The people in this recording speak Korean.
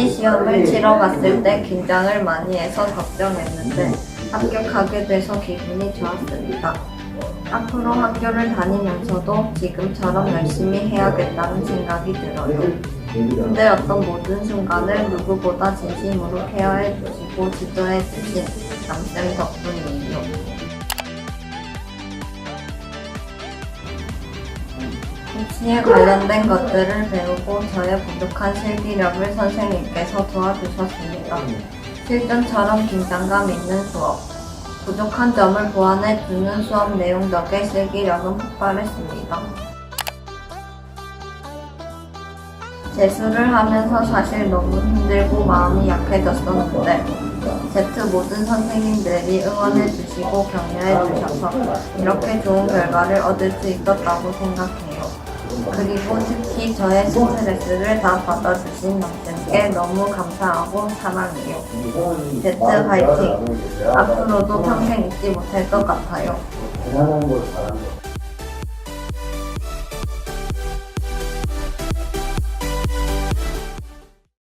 시험을 치러 갔을 때 긴장을 많이 해서 걱정했는데 합격하게 돼서 기분이 좋았습니다. 앞으로 학교를 다니면서도 지금처럼 열심히 해야겠다는 생각이 들어요. 군대 어떤 모든 순간을 누구보다 진심으로 케어해 주시고 지도해 주신 남쌤 덕분이에요. 입시에 관련된 것들을 배우고 저의 부족한 실기력을 선생님께서 도와주셨습니다. 실전처럼 긴장감 있는 수업, 부족한 점을 보완해 주는 수업 내용 덕에 실기력은 폭발했습니다. 재수를 하면서 사실 너무 힘들고 마음이 약해졌었는데 Z 모든 선생님들이 응원해 주시고 격려해 주셔서 이렇게 좋은 결과를 얻을 수 있었다고 생각해요. 그리고 특히 저의 스트레스를 다 받아주신 남편께 너무 감사하고 사랑해요. Z 화이팅! 앞으로도 평생 잊지 못할 것 같아요. 대단한 걸거